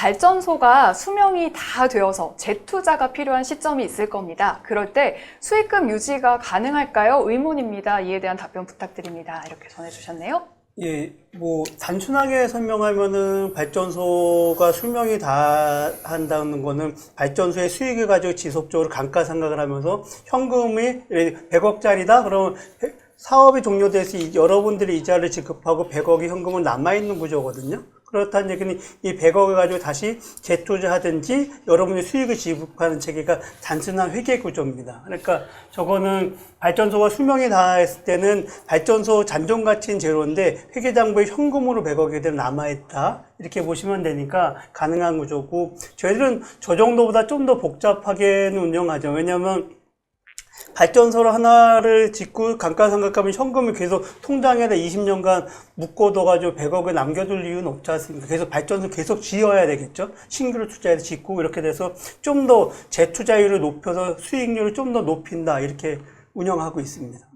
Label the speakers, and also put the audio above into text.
Speaker 1: 발전소가 수명이 다 되어서 재투자가 필요한 시점이 있을 겁니다. 그럴 때 수익금 유지가 가능할까요? 의문입니다. 이에 대한 답변 부탁드립니다. 이렇게 전해주셨네요.
Speaker 2: 예, 뭐 단순하게 설명하면은 발전소가 수명이 다 한다는 거는 발전소의 수익을 가지고 지속적으로 감가상각을 하면서 현금이 100억짜리다 그러면 사업이 종료돼서 이- 여러분들이 이자를 지급하고 100억의 현금은 남아 있는 구조거든요. 그렇다는 얘기는 이 100억을 가지고 다시 재투자하든지 여러분이 수익을 지급하는 체계가 단순한 회계 구조입니다. 그러니까 저거는 발전소가 수명이 다했을 때는 발전소 잔존 가치는 제로인데 회계장부에 현금으로 100억이 그대로 남아있다. 이렇게 보시면 되니까 가능한 구조고 저희들은 저 정도보다 좀 더 복잡하게는 운영하죠. 왜냐하면 발전소를 하나를 짓고 감가상각하면 현금을 계속 통장에다 20년간 묶어둬가지고 100억을 남겨둘 이유는 없지 않습니까? 그래서 발전소 계속 지어야 되겠죠? 신규로 투자해서 짓고 이렇게 돼서 좀 더 재투자율을 높여서 수익률을 좀 더 높인다. 이렇게 운영하고 있습니다.